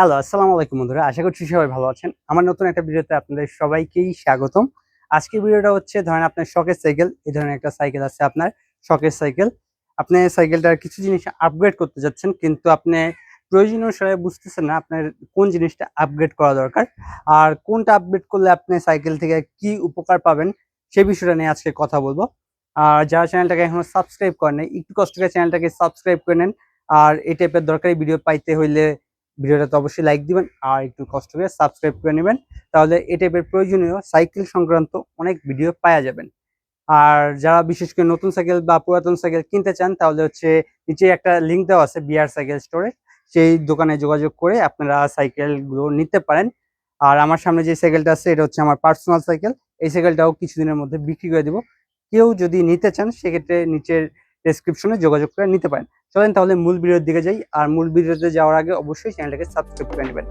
Hello আসসালামু আলাইকুম বন্ধুরা। আশা করছি সবাই ভালো আছেন। আমার নতুন একটা ভিডিওতে আপনাদের সবাইকেই স্বাগতম। আজকের ভিডিওটা হচ্ছে, ধরেন আপনার শখের সাইকেল এই ধরনের একটা সাইকেল আছে আপনার শখের সাইকেল আপনি সাইকেলটার কিছু জিনিস আপগ্রেড করতে যাচ্ছেন, কিন্তু আপনি প্রয়োজনীয় অনুসারে বুঝতেছেন না আপনার কোন জিনিসটা আপগ্রেড করা দরকার। আর কোনটা আপগ্রেড করলে আপনি সাইকেল থেকে কি উপকার পাবেন, সেই বিষয়টা নিয়ে আজকে কথা বলব। আর যারা চ্যানেলটাকে এখনও সাবস্ক্রাইব করেন একটু কষ্ট করে চ্যানেলটাকে সাবস্ক্রাইব করে নেন। আর এই টাইপের দরকারি ভিডিও পাইতে হইলে ভিডিওটা তো অবশ্যই লাইক দিবেন আর একটু কষ্ট করে সাবস্ক্রাইব করে নেবেন। তাহলে এই টাইপের প্রয়োজনীয় সাইকেল সংক্রান্ত অনেক ভিডিও পাওয়া যাবেন। আর যারা বিশেষ করে নতুন সাইকেল বা পুরাতন সাইকেল কিনতে চান, তাহলে হচ্ছে নিচে একটা লিঙ্ক দেওয়া আছে বিআর সাইকেল স্টোরে সেই দোকানে যোগাযোগ করে আপনারা সাইকেলগুলো নিতে পারেন। আর আমার সামনে যে সাইকেলটা আছে, এটা হচ্ছে আমার পার্সোনাল সাইকেল এই সাইকেলটাও কিছুদিনের মধ্যে বিক্রি করে দিব। কেউ যদি নিতে চান, সেক্ষেত্রে নিচের ডেসক্রিপশনে যোগাযোগ করে নিতে পারেন। চলেন তাহলে মূল ভিডিওর দিকে যাই আর মূল ভিডিওতে যাওয়ার আগে অবশ্যই চ্যানেলটাকে সাবস্ক্রাইব করে নেবেন।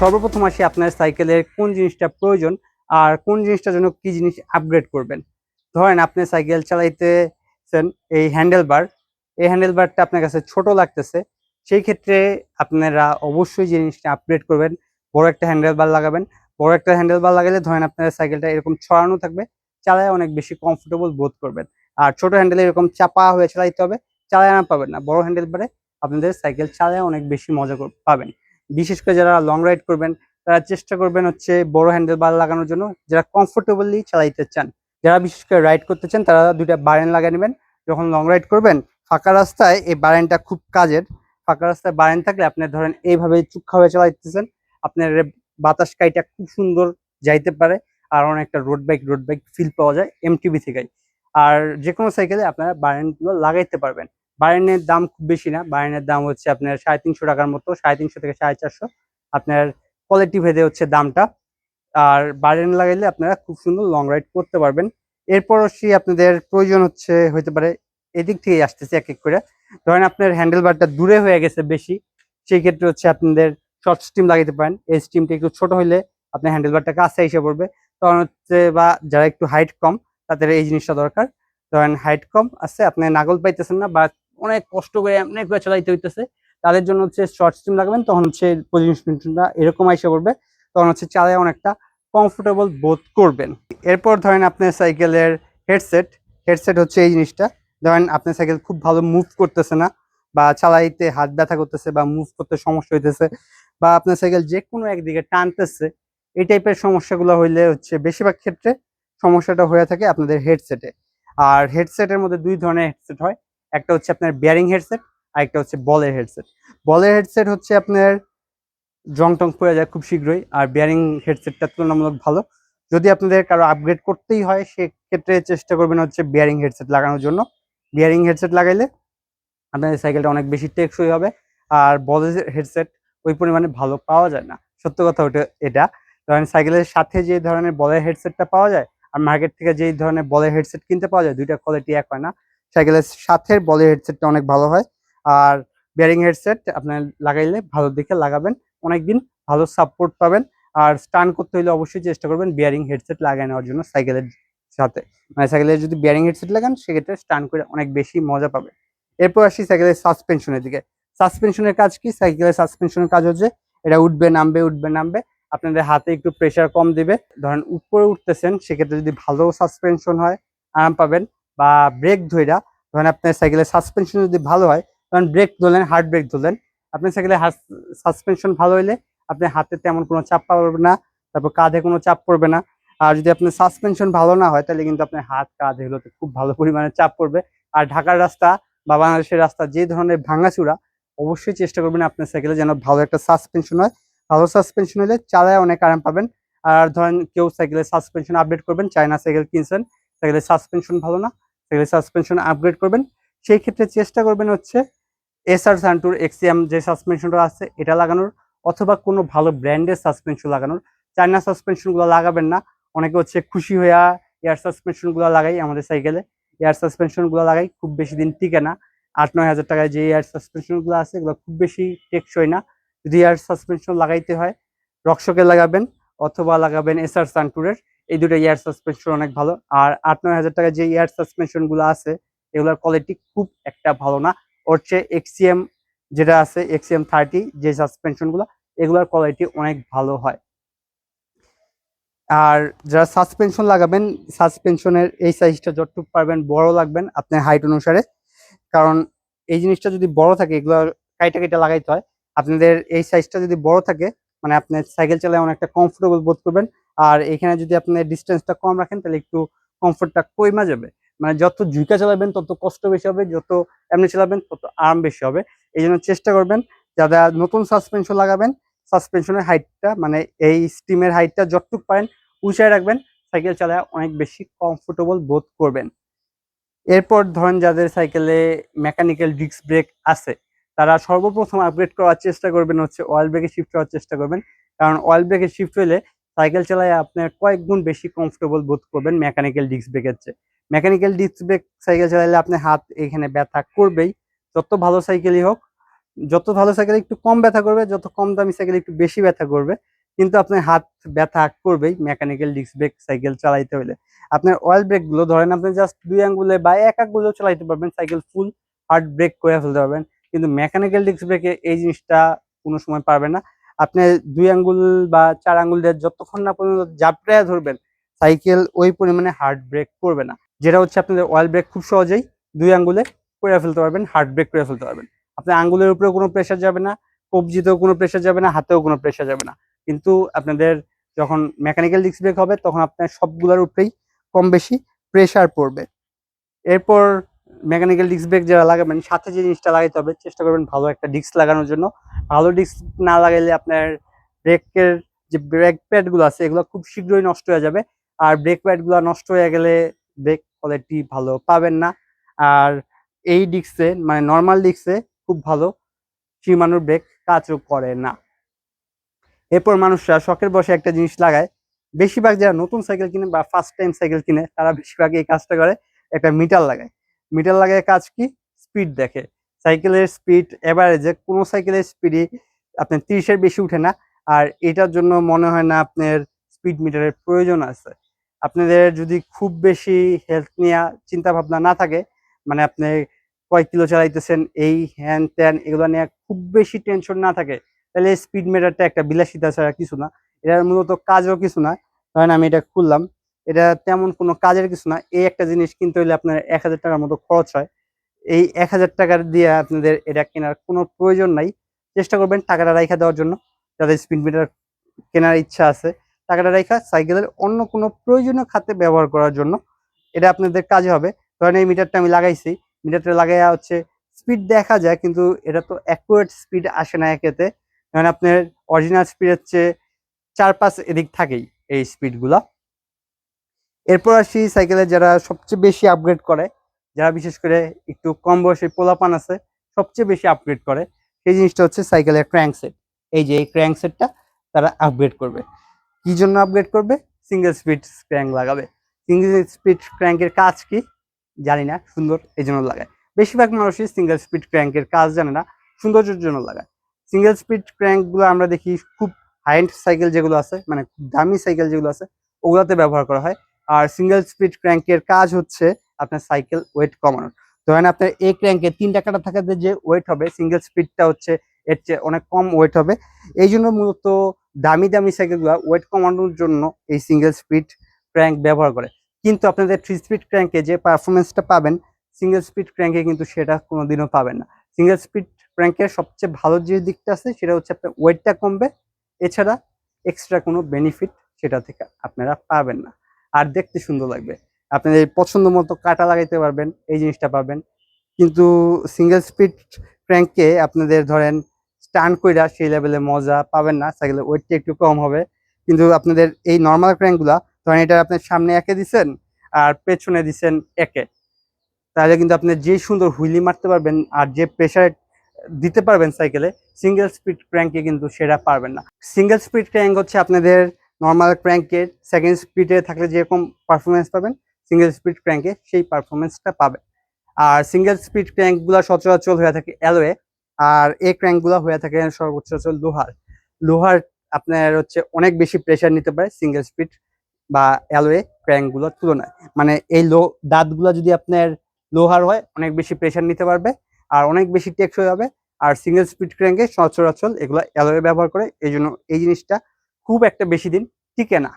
সর্বপ্রথম আসি আপনার সাইকেলের কোন জিনিসটা প্রয়োজন আর কোন জিনিসটার জন্য কি জিনিস আপগ্রেড করবেন। ধরেন আপনি সাইকেল চালাইতেছেন এই হ্যান্ডেল বার এই হ্যান্ডেল বারটা আপনার কাছে ছোট লাগতেছে সেই ক্ষেত্রে আপনারা অবশ্যই জিনিসটা আপগ্রেড করবেন, বড় একটা হ্যান্ডেল বার লাগাবেন। বড় একটা হ্যান্ডেল বার লাগালে ধরেন আপনার সাইকেলটা এরকম ছড়ানো থাকবে, চালায় অনেক বেশি কমফোর্টেবল বোধ করবেন। আর ছোট হ্যান্ডেলে এরকম চাপা হয়ে চালাইতে হবে, চালায় না পাবেন না। বড় হ্যান্ডেল বারে আপনাদের সাইকেল চালায় অনেক বেশি মজা পাবেন। বিশেষ করে যারা লং রাইড করবেন, তারা চেষ্টা করবেন হচ্ছে বড় হ্যান্ডেল বার লাগানোর জন্য, যারা কমফোর্টেবলি চালাইতে চান। যারা বিশেষ করে রাইড করতে চান, তারা দুইটা বারেন লাগিয়ে নেবেন। যখন লং রাইড করবেন, ফাঁকা রাস্তায় এই বারেনটা খুব কাজের। ফাঁকা রাস্তায় বারেন থাকলে আপনি ধরেন এইভাবে চুক্ষা হয়ে চালাইতেছেন, আপনার বাতাস কাইটা খুব সুন্দর যাইতে পারে আর অনেকটা road bike road bike feel পাওয়া যায় এমটিভি থেকেই। আর যে কোনো সাইকেলে আপনারা বারেনগুলো লাগাইতে পারবেন। বারেনের দাম খুব বেশি না বারেনের দাম হচ্ছে আপনার সাড়ে তিনশো টাকার মতো, সাড়ে তিনশো থেকে সাড়ে চারশো। আপনার কোয়ালিটি ভেদে হচ্ছে দামটা। আর বারেন লাগাইলে আপনারা খুব সুন্দর লং রাইড করতে পারবেন। এরপর সেই আপনাদের প্রয়োজন হচ্ছে, হইতে পারে এদিক থেকে আসতেছে এক এক করে। ধরেন আপনার হ্যান্ডেল বারটা দূরে হয়ে গেছে বেশি, সেই ক্ষেত্রে হচ্ছে আপনাদের শর্ট স্টিম লাগাইতে পারেন। এই স্টিমটা একটু ছোট হইলে আপনার হ্যান্ডেল বারটা কাছে এসে পড়বে। তখন হচ্ছে বা যারা একটু হাইট কম, তাদের এই জিনিসটা দরকার। ধরেন হাইট কম আছে, আপনি নাগল পাইতেছেন না, বা অনেক কষ্ট করে, অনেক করে চালাইতে হইতেছে, তাদের জন্য হচ্ছে শর্ট স্টিম লাগাবেন, তখন হচ্ছে পজিশনটা এরকম এসে পড়বে। তখন হচ্ছে চালায় অনেকটা কমফোর্টেবল বোধ করবেন। এরপর ধরেন আপনার সাইকেলের হেডসেট হেডসেট হচ্ছে এই জিনিসটা। ধরেন আপনার সাইকেল খুব ভালো মুভ করতেছে না বা চালাইতে হাত ব্যথা করতেছে বা মুভ করতে সমস্যা হইতেছে বা আপনার সাইকেল যে কোনো একদিকে টানতেছে, এই টাইপের সমস্যাগুলো হইলে হচ্ছে বেশিরভাগ ক্ষেত্রে সমস্যাটা হয়ে থাকে আপনাদের হেডসেটে আর হেডসেটের মধ্যে দুই ধরনের হেডসেট হয়, একটা হচ্ছে আপনার বিয়ারিং হেডসেট আর একটা হচ্ছে বলের হেডসেট বলের হেডসেট হচ্ছে আপনার জং টং পড়ে যায় খুব শীঘ্রই আর বিয়ারিং হেডসেটটা তুলনামূলক ভালো। যদি আপনাদের কারও আপগ্রেড করতেই হয়, সেক্ষেত্রে চেষ্টা করবেন হচ্ছে বিয়ারিং হেডসেট লাগানোর জন্য। বিয়ারিং হেডসেট লাগাইলে আপনাদের সাইকেলটা অনেক বেশি টেকসই হবে। আর বলের হেডসেট ওই পরিমাণে ভালো পাওয়া যায় না। সত্য কথা ওটা, এটা। ধরেন সাইকেলের সাথে যে ধরনের বলের হেডসেটটা পাওয়া যায় আর মার্কেট থেকে যেই ধরনের বলের হেডসেট কিনতে পাওয়া যায়, দুইটা কোয়ালিটি এক হয় না। সাইকেলের সাথে বলের হেডসেটটা অনেক ভালো হয়। আর বিয়ারিং হেডসেট আপনার লাগাইলে ভালো দেখে লাগাবেন, অনেকদিন ভালো সাপোর্ট পাবেন। আর স্টান করতে হলে অবশ্যই চেষ্টা করবেন বিয়ারিং হেডসেট লাগাই নেওয়ার জন্য সাইকেলের সাথে। মানে সাইকেলের যদি বিয়ারিং হেডসেট লাগান, সেক্ষেত্রে স্টান করে অনেক বেশি মজা পাবে। এরপর আসি সাইকেলের সাসপেনশনের দিকে। সাসপেনশনের কাজ কি? সাইকেলের সাসপেনশনের কাজ হচ্ছে, এটা উঠবে, নামবে উঠবে, নামবে। আপনাদের হাতে একটু প্রেসার কম দিবে। ধরেন উপরে উঠতেছেন, সেক্ষেত্রে যদি ভালো সাসপেনশন হয়, আরাম পাবেন। বা ব্রেক ধইরা, ধরেন আপনার সাইকেলের সাসপেনশন যদি ভালো হয় তখন ব্রেক ধরলেন হার্ড ব্রেক ধরলেন। আপনার সাইকেলের সাসপেনশন ভালো হইলে আপনি হাতে তেমন কোনো চাপ পড়বে না, তারপর কাঁধে কোনো চাপ পড়বে না। আর যদি আপনার সাসপেনশন ভালো না হয়, তাহলে কিন্তু আপনার হাত, কাঁধ এগুলোতে খুব ভালো পরিমাণে চাপ পড়বে। আর ঢাকার রাস্তা বা বাংলাদেশের রাস্তা যে ধরনের ভাঙাচুরা, অবশ্যই চেষ্টা করবেন আপনার সাইকেলে যেন ভালো একটা সাসপেনশন হয়। ভালো সাসপেনশন হলে চালায় অনেক আরাম পাবেন। আর ধরেন কেউ সাইকেলের সাসপেনশন আপডেট করবেন, চায়না সাইকেল কিনছেন সাইকেলের সাসপেনশন ভালো না সাইকেলের সাসপেনশন আপগ্রেড করবেন। সেই ক্ষেত্রে চেষ্টা করবেন হচ্ছে এসআর সান্টুর এক্সিএম যে সাসপেনশনটা আছে, এটা লাগানোর, অথবা কোনো ভালো ব্র্যান্ডের সাসপেনশন লাগানোর। চায়না সাসপেনশনগুলো লাগাবেন না অনেকে হচ্ছে খুশি হইয়া এয়ার সাসপেনশনগুলো লাগাই আমাদের সাইকেলে এয়ার সাসপেনশনগুলো লাগাই, খুব বেশি দিন টিকে না। আট, নয় হাজার টাকায় যে এয়ার সাসপেনশনগুলো আছে, এগুলো খুব বেশি টেকসই না। যদি এয়ার সাসপেনশন লাগাইতে হয় রক্ষকে লাগাবেন অথবা লাগাবেন এসআর সান্টুরের, এই দুটো এয়ার সাসপেনশন অনেক ভালো। আর আট, নয় হাজার টাকায় যে এয়ার সাসপেনশনগুলো আছে, এগুলোর কোয়ালিটি খুব একটা ভালো না। ওর চেয়ে এক্সিএম যেটা আছে এক্সিএম থার্টি যে সাসপেনশনগুলো, এগুলোর কোয়ালিটি অনেক ভালো হয়। আর যারা সাসপেনশন লাগাবেন সাসপেনশনের এই সাইজটা যতটুকু পারবেন বড় লাগবেন আপনার হাইট অনুসারে। কারণ এই জিনিসটা যদি বড় থাকে, এগুলো কাইটা কাইটা লাগাইতে হয়, আপনাদের এই সাইজটা যদি বড় থাকে মানে আপনি সাইকেল চালায় অনেকটা কমফোর্টেবল বোধ করবেন। আর এখানে যদি আপনি ডিস্টেন্সটা কম রাখেন, তাহলে একটু কমফোর্টটা কমা যাবে। মানে যত ঝুঁকা চালাবেন, তত কষ্ট বেশি হবে, যত এমনি চালাবেন, তত আরাম বেশি হবে। এই জন্য চেষ্টা করবেন, যারা নতুন সাসপেনশন লাগাবেন সাসপেনশনের হাইটটা মানে এই স্টিমের হাইটটা যতটুকু পারেন উঁচায় রাখবেন, সাইকেল চালায় অনেক বেশি কমফোর্টেবল বোধ করবেন। এরপর ধরেন যাদের সাইকেলে মেকানিক্যাল ডিস্ক ব্রেক আছে, তারা সর্বপ্রথম আপগ্রেড করার চেষ্টা করবেন হচ্ছে অয়েল ব্রেকে শিফট করার চেষ্টা করবেন। কারণ অয়েল ব্রেকে শিফট হলে সাইকেল চালায় আপনার কয়েক গুণ বেশি কমফোর্টেবল বোধ করবেন মেকানিক্যাল ডিস্ক ব্রেকের চেয়ে। মেকানিক্যাল ডিস্ক ব্রেক সাইকেল চালালে আপনার হাত এখানে ব্যথা করবেই। যত ভালো সাইকেলই হোক, যত ভালো সাইকেল একটু কম ব্যথা করবে, যত কম দামি সাইকেল একটু বেশি ব্যথা করবে কিন্তু আপনার হাত ব্যথা করবেই মেকানিক্যাল ডিস্ক ব্রেক সাইকেল চালাইতে হলে আপনার অয়েল ব্রেকগুলো ধরেন আপনি জাস্ট দুই আঙ্গুলে বা এক আঙ্গুলে চালাইতে পারবেন সাইকেল ফুল হার্ড ব্রেক করে ফেলতে পারবেন। কিন্তু মেকানিক্যাল ডিস্ক ব্রেকে এই জিনিসটা কোনো সময় পারবেন না। আপনি দুই আঙ্গুল বা চার আঙ্গুল দিয়ে যতক্ষণ না পর্যন্ত জাপটায় ধরবেন সাইকেল ওই পরিমাণে হার্ড ব্রেক করবে না। যেটা হচ্ছে আপনাদের অয়েল ব্রেক খুব সহজেই দুই আঙ্গুলে করে ফেলতে পারবেন হার্ড ব্রেক করে ফেলতে পারবেন। আপনার আঙ্গুলের উপরেও কোনো প্রেশার যাবে না, কবজিতেও কোনো প্রেশার যাবে না, হাতেও কোনো প্রেশার যাবে না। কিন্তু আপনাদের যখন মেকানিক্যাল ডিস্ক ব্রেক হবে, তখন আপনার সবগুলোর উপরেই কম বেশি প্রেশার পড়বে। এরপর মেকানিক্যাল ডিস্ক ব্রেক যারা লাগাবেন, সাথে যে জিনিসটা লাগাইতে হবে, চেষ্টা করবেন ভালো একটা ডিস্ক লাগানোর জন্য। ভালো ডিস্ক না লাগাইলে আপনার ব্রেকের যে ব্রেক প্যাডগুলো আছে, এগুলো খুব শীঘ্রই নষ্ট হয়ে যাবে। আর ব্রেক প্যাডগুলো নষ্ট হয়ে গেলে ব্রেক কোয়ালিটি ভালো পাবেন না। আর এই ডিস্কে মানে নর্মাল ডিস্কে খুব ভালো, সীমানুর ব্রেক কাজও করে না। এরপর মানুষরা শখের বসে একটা জিনিস লাগায়। বেশিরভাগ যারা নতুন সাইকেল কিনে বা ফার্স্ট টাইম সাইকেল কিনে, তারা বেশিরভাগ এই কাজটা করে একটা মিটার লাগায়। মিটার লাগায় কাজ কি? স্পিড দেখে। সাইকেলের স্পিড এভারেজে কোনো সাইকেলের স্পিডই আপনার তিরিশের বেশি উঠে না। আর এটার জন্য মনে হয় না আপনার স্পিড মিটারের প্রয়োজন আছে। আপনাদের যদি খুব বেশি হেলথ নিয়ে চিন্তা ভাবনা না থাকে মানে আপনি কয় কিলো চালাইতেছেন, এই হ্যান ত্যান এগুলো নিয়ে খুব বেশি টেনশন না থাকে তাহলে স্পিড মিটারটা একটা বিলাসিতা ছাড়া কিছু না। এটার মূলত কাজও কিছু না। ধরেন আমি এটা খুললাম, এটা তেমন কোনো কাজের কিছু না। এই একটা জিনিস কিনতে হলে আপনার এক হাজার টাকার মতো খরচ হয়। এই এক হাজার টাকার দিয়ে আপনাদের এটা কেনার কোনো প্রয়োজন নাই। চেষ্টা করবেন টাকাটা রাইখা দেওয়ার জন্য। যাদের স্পিড মিটার কেনার ইচ্ছা আছে, টাকাটা রাইখা সাইকেলের অন্য কোনো প্রয়োজনীয় খাতে ব্যবহার করার জন্য এটা আপনাদের কাজে হবে। ধরেন এই মিটারটা আমি লাগাইছি মিটারটা লাগাইয়া হচ্ছে স্পিড দেখা যায়, কিন্তু এটা তো অ্যাকুরেট স্পিড আসে না একেতে। কারণ আপনার অরিজিনাল স্পিডের চেয়ে চার পাঁচ এদিক থাকেই এই স্পিডগুলো এরপর আসি সাইকেলে যারা সবচেয়ে বেশি আপগ্রেড করে, যারা বিশেষ করে একটু কম বয়সে পোলাপান আছে, সবচেয়ে বেশি আপগ্রেড করে, সেই জিনিসটা হচ্ছে সাইকেলের ক্র্যাঙ্ক সেট এই যে এই ক্র্যাঙ্ক সেটটা তারা আপগ্রেড করবে। কি জন্য আপগ্রেড করবে? সিঙ্গেল স্পিড ক্র্যাঙ্ক লাগাবে। সিঙ্গেল স্পিড ক্র্যাঙ্কের কাজ কি? জানি না, সুন্দর, এই জন্য লাগায়। বেশিরভাগ মানুষই সিঙ্গেল স্পিড ক্র্যাঙ্কের কাজ জানে না, সৌন্দর্যের জন্য লাগায়। সিঙ্গেল স্পিড ক্র্যাঙ্কগুলো আমরা দেখি খুব হাই এন্ড সাইকেল যেগুলো আছে মানে খুব দামি সাইকেল যেগুলো আছে, ওগুলোতে ব্যবহার করা হয়। আর সিঙ্গেল স্পিড ক্র্যাঙ্কের কাজ হচ্ছে আপনার সাইকেল ওয়েট কমানোর। ধরেন আপনার এই ক্র্যাঙ্কে তিনটা কাটা থাকাতে যে ওয়েট হবে সিঙ্গেল স্পিডটা হচ্ছে এর চেয়ে অনেক কম ওয়েট হবে। এই জন্য মূলত দামি দামি সাইকেলগুলো ওয়েট কমানোর জন্য এই সিঙ্গেল স্পিড ক্র্যাঙ্ক ব্যবহার করে। কিন্তু আপনাদের থ্রি স্পিড ক্র্যাঙ্কে যে পারফরমেন্সটা পাবেন সিঙ্গেল স্পিড ক্র্যাঙ্কে কিন্তু সেটা কোনোদিনও পাবেন না। সিঙ্গেল স্পিড ক্র্যাঙ্কের সবচেয়ে ভালো যে দিকটা আছে, সেটা হচ্ছে আপনার ওয়েটটা কমবে। এছাড়া এক্সট্রা কোনো বেনিফিট সেটা থেকে আপনারা পাবেন না। আর দেখতে সুন্দর লাগবে। আপনাদের পছন্দ মতো কাটা লাগাইতে পারবেন, এই জিনিসটা পাবেন। কিন্তু সিঙ্গেল স্পিড ক্র্যাঙ্কে আপনাদের ধরেন স্টান কইরা সেই লেভেলে মজা পাবেন না সাইকেলের ওয়েটটা একটু কম হবে। কিন্তু আপনাদের এই নর্মাল ক্র্যাঙ্কগুলা ধরেন এটা আপনার সামনে একে দিছেন, আর পেছনে দিছেন একে। তাহলে কিন্তু আপনি যে সুন্দর হুইলি মারতে পারবেন, আর যে প্রেশার দিতে পারবেন সাইকেলে সিঙ্গেল স্পিড ক্র্যাঙ্কে কিন্তু সেটা পারবেন না। সিঙ্গেল স্পিড ক্র্যাঙ্ক হচ্ছে আপনাদের নর্মাল ক্র্যাঙ্কের সেকেন্ড স্পিডে থাকলে যেরকম পারফরমেন্স পাবেন সিঙ্গেল স্পিড ক্র্যাঙ্কে সেই পারফরমেন্সটা পাবেন। আর সিঙ্গেল স্পিড ক্র্যাঙ্কগুলো সচরাচর হয়ে থাকে অ্যালোয়ে আর এই ক্র্যাঙ্কগুলো হয়ে থাকে সর্বোচ্চ লোহার। লোহার আপনার হচ্ছে অনেক বেশি প্রেশার নিতে পারে সিঙ্গেল স্পিড বা অ্যালোয়ে ক্র্যাঙ্কগুলোর তুলনায়। মানে এই লো, দাঁতগুলো যদি আপনার লোহার হয়, অনেক বেশি প্রেশার নিতে পারবে, আর অনেক বেশি টেকসই হবে আর সিঙ্গেল স্পিড ক্র্যাঙ্কে সচরাচর এগুলো অ্যালোয়ে ব্যবহার করে, এই জন্য এই জিনিসটা খুব একটা বেশি দিন টিকে না।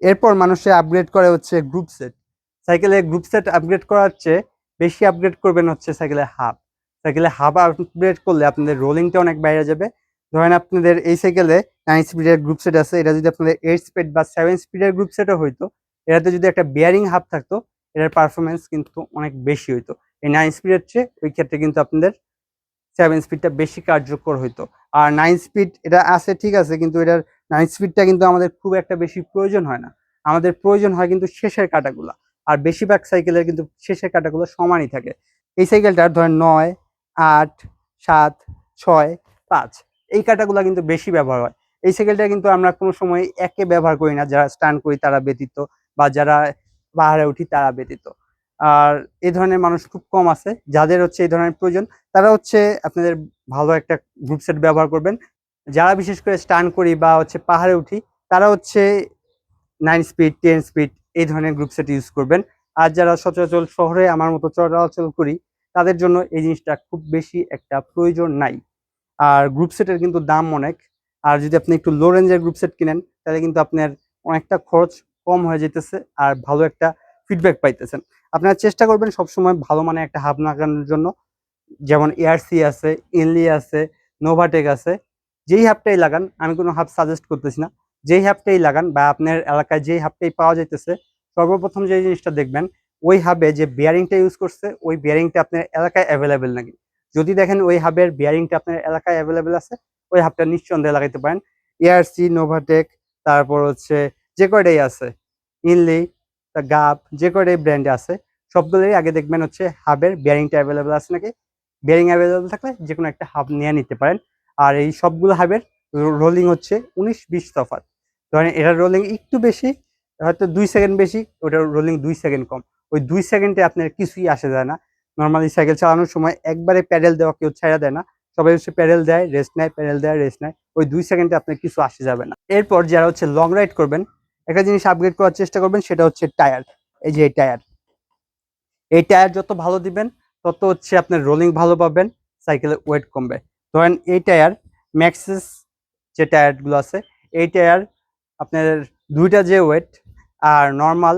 এরপর মানুষে আপগ্রেড করে হচ্ছে গ্রুপ সেট সাইকেলে গ্রুপ সেট আপগ্রেড করার চেয়ে বেশি আপগ্রেড করবেন হচ্ছে সাইকেলে হাব সাইকেলে হাব আপগ্রেড করলে আপনাদের রোলিংটা অনেক বাইরে যাবে। ধরেন আপনাদের এই সাইকেলে নাইন স্পিডের গ্রুপ সেট আছে, এটা যদি আপনাদের এইট স্পিড বা সেভেন স্পিডের গ্রুপ সেটও হইতো, এটাতে যদি একটা বিয়ারিং হাব থাকতো, এটার পারফরমেন্স কিন্তু অনেক বেশি হইতো। এই নাইন স্পিডের চেয়ে ওই ক্ষেত্রে কিন্তু আপনাদের সেভেন স্পিডটা বেশি কার্যকর হইতো। আর নাইন স্পিড এটা আছে, ঠিক আছে, কিন্তু এটার নাইন স্পিডটা কিন্তু আমাদের খুব একটা বেশি প্রয়োজন হয় না। আমাদের প্রয়োজন হয় কিন্তু শেষের কাটাগুলা। আর বেশিরভাগ সাইকেলের কিন্তু শেষের কাটাগুলো সমানই থাকে। এই সাইকেলটার ধরেন নয়, আট, সাত, ছয়, পাঁচ, এই কাটাগুলো কিন্তু বেশি ব্যবহার হয়। এই সাইকেলটা কিন্তু আমরা কোনো সময় একে ব্যবহার করি না, যারা স্টান করি তারা ব্যতীত বা যারা পাহাড়ে উঠি তারা ব্যতীত। আর এই ধরনের মানুষ খুব কম আছে, যাদের হচ্ছে এই ধরনের প্রয়োজন, তারা হচ্ছে আপনাদের ভালো একটা গ্রুপ সেট ব্যবহার করবেন। যারা বিশেষ করে স্টান করি বা হচ্ছে পাহাড়ে উঠি, তারা হচ্ছে নাইন স্পিড টেন স্পিড এই ধরনের গ্রুপ সেট ইউজ করবেন। আর যারা সচরাচর শহরে আমার মতো চলাচল করি, তাদের জন্য এই জিনিসটা খুব বেশি একটা প্রয়োজন নাই। আর গ্রুপ সেটের কিন্তু দাম অনেক। আর যদি আপনি একটু লো রেঞ্জের গ্রুপ সেট কিনেন, তাহলে কিন্তু আপনার অনেকটা খরচ কম হয়ে যেতেছে আর ভালো একটা ফিডব্যাক পাইতেছেন। আপনারা চেষ্টা করবেন সবসময় ভালো মানে একটা হাব লাগানোর জন্য। যেমন এআরসি আছে ইনলি আছে নোভাটেক আছে, যেই হাবটাই লাগান, আমি কোনো হাব সাজেস্ট করতেছি না। যেই হাবটাই লাগান বা আপনার এলাকায় যেই হাবটাই পাওয়া যাইতেছে, সর্বপ্রথম যে জিনিসটা দেখবেন, ওই হাবে যে বিয়ারিংটা ইউজ করছে, ওই বিয়ারিংটা আপনার এলাকায় অ্যাভেলেবেল নাকি। যদি দেখেন ওই হাবের বিয়ারিংটা আপনার এলাকায় অ্যাভেলেবেল আছে, ওই হাবটা নিঃসন্দেহে লাগাইতে পারেন। এআরসি নোভাটেক তারপর হচ্ছে যে কয়টাই আছে ইনলি গাপ যে কয়টাই ব্র্যান্ডে আছে সবগুলোই আগে দেখবেন হচ্ছে হাবের বিয়ারিংটা অ্যাভেলেবেল আছে নাকি? বিয়ারিং অ্যাভেলেবেল থাকলে যে কোনো একটা হাব নিয়ে নিতে পারেন। আর এই সবগুলো হাবের রোলিং হচ্ছে উনিশ বিশ তফাৎ। ধরেন এটার রোলিং একটু বেশি, হয়তো দুই সেকেন্ড বেশি ওটার রোলিং দুই সেকেন্ড কম। ওই দুই সেকেন্ডে আপনার কিছুই আসে যায় না। নর্মালি সাইকেল চালানোর সময় একবারে প্যাডেল দেওয়া কেউ ছেড়ে দেয় না। সবাই হচ্ছে প্যাডেল দেয় রেস্ট নেয় প্যাডেল দেয় রেস্ট নেয়। ওই দুই সেকেন্ডে আপনার কিছু আসে যাবে না। এরপর যারা হচ্ছে লং রাইড করবেন একটা জিনিস আপগ্রেড করার চেষ্টা করবেন, সেটা হচ্ছে টায়ার এই যে এই টায়ার এই টায়ার যত ভালো দিবেন, তত হচ্ছে আপনার রোলিং ভালো পাবেন সাইকেলের ওয়েট কমবে। ধরেন এই টায়ার ম্যাক্সিস যে টায়ারগুলো আছে, এই টায়ার আপনার দুইটা যে ওয়েট আর নর্মাল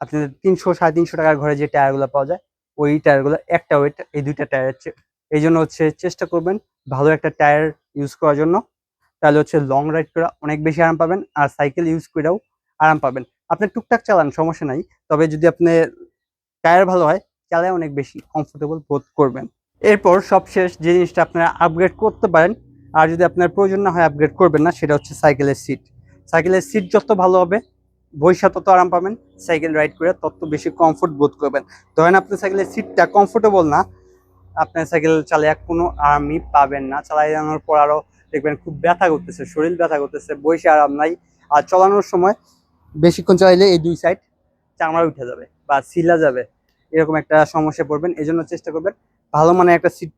আপনাদের তিনশো, সাড়ে তিনশো টাকার ঘরে যে টায়ারগুলো পাওয়া যায়, ওই টায়ারগুলো একটা ওয়েট এই দুইটা টায়ার এই জন্য হচ্ছে চেষ্টা করবেন ভালো একটা টায়ার ইউজ করার জন্য। তাহলে হচ্ছে লং রাইড করা অনেক বেশি আরাম পাবেন, আর সাইকেল ইউজ করেও আরাম পাবেন। আপনি টুকটাক চালান, সমস্যা নাই। তবে যদি আপনি টায়ার ভালো হয়, চালায় অনেক বেশি কমফোর্টেবল বোধ করবেন। এরপর সবশেষ যে জিনিসটা আপনারা আপগ্রেড করতে পারেন, আর যদি আপনার প্রয়োজন না হয় আপগ্রেড করবেন না, সেটা হচ্ছে সাইকেলের সিট সাইকেলের সিট যত ভালো হবে, বৈশা তত আরাম পাবেন সাইকেল রাইড করে তত বেশি কমফোর্ট বোধ করবেন। ধরেন আপনার সাইকেলের সিটটা কমফোর্টেবল না, আপনার সাইকেল চালিয়ে কোনো আরামই পাবেন না। চালাই জানানোর পর আরও দেখবেন খুব ব্যথা করতেছে, শরীর ব্যথা করতেছে বসে আরাম নাই। আর চালানোর সময় বেশিক্ষণ চালাইলে এই দুই সাইড চামড়া উঠে যাবে বা সিলা যাবে। এরকম একটা সমস্যা পড়বেন এই জন্য চেষ্টা করবেন ভালো মানে একটা সিট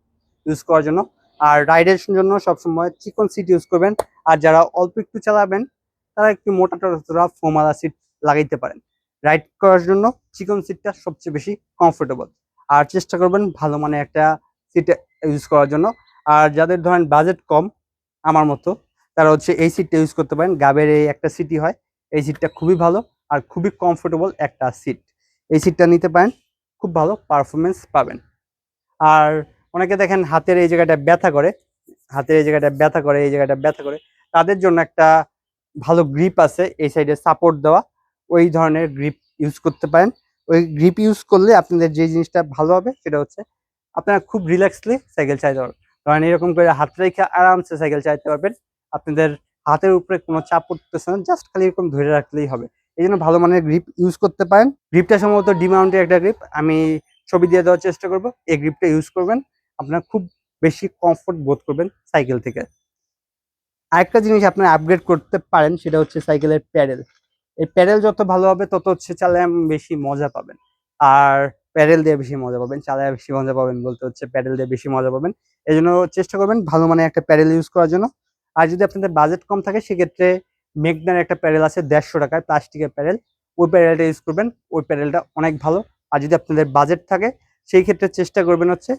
ইউজ করার জন্য। আর রাইডের জন্য সবসময় চিকন সিট ইউজ করবেন। আর যারা অল্প একটু চালাবেন, তারা একটু মোটা টোটা ফোমালা সিট লাগাইতে পারেন। রাইড করার জন্য চিকন সিটটা সবচেয়ে বেশি কমফোর্টেবল আর চেষ্টা করবেন ভালো মানে একটা সিট ইউজ করার জন্য। আর যাদের ধরেন বাজেট কম, আমার মতো, তারা হচ্ছে এই সিটটা ইউজ করতে পারেন। গাবের এই একটা সিটি হয় এই সিটটা খুবই ভালো আর খুবই কমফোর্টেবল একটা সিট এই সিটটা নিতে পারেন, খুব ভালো পারফরমেন্স পাবেন। আর অনেকে দেখেন হাতের এই জায়গাটা ব্যথা করে, হাতের এই জায়গাটা ব্যথা করে, এই জায়গাটা ব্যথা করে। তাদের জন্য একটা ভালো গ্রিপ আছে, এই সাইডে সাপোর্ট দেওয়া। ওই ধরনের গ্রিপ ইউজ করতে পারেন। ওই গ্রিপ ইউজ করলে আপনাদের যে জিনিসটা ভালো হবে সেটা হচ্ছে আপনারা খুব রিল্যাক্সলি সাইকেল চালাতে পারবেন। ধরেন এরকম করে হাত রেখে আরামসে সাইকেল চালাতে পারবেন। আপনাদের হাতের উপরে কোনো চাপ পড়তেছে না জাস্ট খালি এরকম ধরে রাখলেই হবে। এই জন্য ভালো মানের গ্রিপ ইউজ করতে পারেন। গ্রিপটা সম্ভবত ডিমাউন্টের একটা গ্রিপ আমি ছবি দিয়ে দেওয়ার চেষ্টা করব। এই গ্রিপটা ইউজ করবেন। আপনার খুব বেশি কমফোর্ট বোধ করবেন সাইকেল থেকে। আরেকটা জিনিস আপনারা আপগ্রেড করতে পারেন, সেটা হচ্ছে সাইকেলের প্যাডেল। এই প্যাডেল যত ভালো হবে, তত হচ্ছে চালায় বেশি মজা পাবেন। আর প্যাডেল দিয়ে বেশি মজা পাবেন, চালায় বেশি মজা পাবেন বলতে হচ্ছে প্যাডেল দিয়ে বেশি মজা পাবেন। এই জন্য চেষ্টা করবেন ভালো মানে একটা প্যাডেল ইউজ করার জন্য। আর যদি আপনাদের বাজেট কম থাকে, সেক্ষেত্রে মেঘনার একটা প্যারেল আছে দেড়শো টাকায়, প্লাস্টিকের প্যারেল। ওই প্যারেলটা ইউজ করবেন, ওই প্যারেলটা অনেক ভালো। আর যদি আপনাদের বাজেট থাকে, সেই ক্ষেত্রে চেষ্টা করবেন হচ্ছে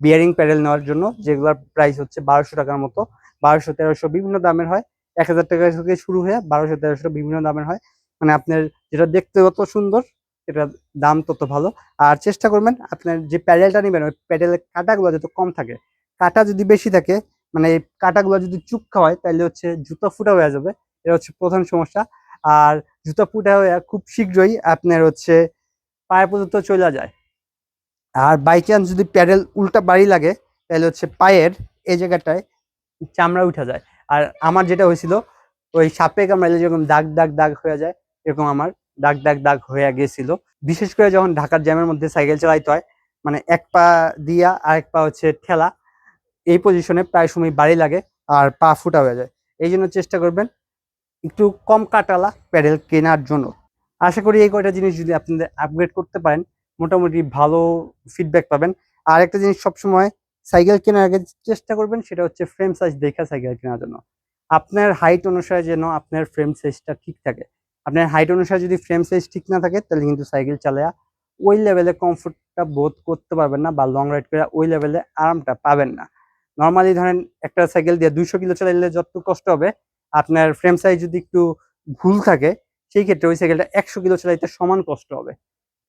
বিয়ারিং প্যারেল নেওয়ার জন্য, যেগুলোর প্রাইস হচ্ছে বারোশো টাকার মতো। বারোশো, তেরোশো বিভিন্ন দামের হয়। এক হাজার টাকা থেকে শুরু হয়ে বারোশো, তেরোশো বিভিন্ন দামের হয়। মানে আপনার যেটা দেখতে যত সুন্দর, সেটার দাম তত ভালো। আর চেষ্টা করবেন, আপনার যে প্যাডেলটা নেবেন, ওই প্যাডেলের কাটাগুলো যত কম থাকে, কাটা যদি বেশি থাকে মানে এই কাটাগুলো যদি চুপ খাওয়ায় তাহলে হচ্ছে জুতো ফুটা হয়ে যাবে। এটা হচ্ছে প্রধান সমস্যা। আর জুতো ফুটা হয়ে খুব শীঘ্রই আপনার হচ্ছে পায়ে পর্যন্ত চলে যায়। আর বাই চান্স যদি প্যাডেল উল্টা বাড়ি লাগে তাহলে হচ্ছে পায়ের এই জায়গাটায় চামড়া উঠা যায়। আর আমার যেটা হয়েছিল, ওই সাপে কামড়াইলে যেরকম দাগ দাগ দাগ হয়ে যায়, এরকম আমার দাগ দাগ দাগ হয়ে গেছিল। বিশেষ করে যখন ঢাকার জ্যামের মধ্যে সাইকেল চালাইতে হয় মানে এক পা দিয়া আর এক পা হচ্ছে ঠেলা এই পজিশনে প্রায় সময় বাড়ি লাগে আর পা ফুটা হয়ে যায়। এই জন্য চেষ্টা করবেন একটু কম কাটালা প্যাডেল কেনার জন্য। আশা করি এই কয়টা জিনিস যদি আপনাদের আপগ্রেড করতে পারেন, মোটামুটি ভালো ফিডব্যাক পাবেন। আর একটা জিনিস সবসময় সাইকেল কেনার আগে চেষ্টা করবেন, সেটা হচ্ছে ফ্রেম সাইজ দেখা সাইকেল কেনার জন্য। আপনার হাইট অনুসারে যেন আপনার ফ্রেম সাইজটা ঠিক থাকে। আপনার হাইট অনুসারে যদি ফ্রেম সাইজ ঠিক না থাকে, তাহলে কিন্তু সাইকেল চালায়া ওই লেভেলে কমফোর্টটা বোধ করতে পারবেন না বা লং রাইড করে ওই লেভেলে আরামটা পাবেন না। নর্মালি ধরেন একটা সাইকেল দিয়ে দুইশো কিলো চালাইলে যত কষ্ট হবে, আপনার ফ্রেম সাইজ যদি একটু ভুল থাকে, সেই ক্ষেত্রে ওই সাইকেলটা একশো কিলো চালাইতে সমান কষ্ট হবে।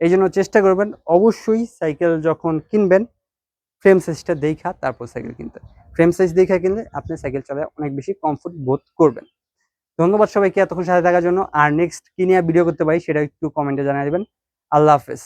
এই জন্য চেষ্টা করবেন অবশ্যই সাইকেল যখন কিনবেন ফ্রেম সাইজটা দেখা, তারপর সাইকেল কিনতে। ফ্রেম সাইজ দেখা কিনলে আপনি সাইকেল চালায় অনেক বেশি কমফোর্ট বোধ করবেন। ধন্যবাদ সবাইকে এতক্ষণ সাথে থাকার জন্য। আর নেক্সট কি নিয়ে ভিডিও করতে পারি, সেটা একটু কমেন্টে জানিয়ে দেবেন। আল্লাহ হাফেজ।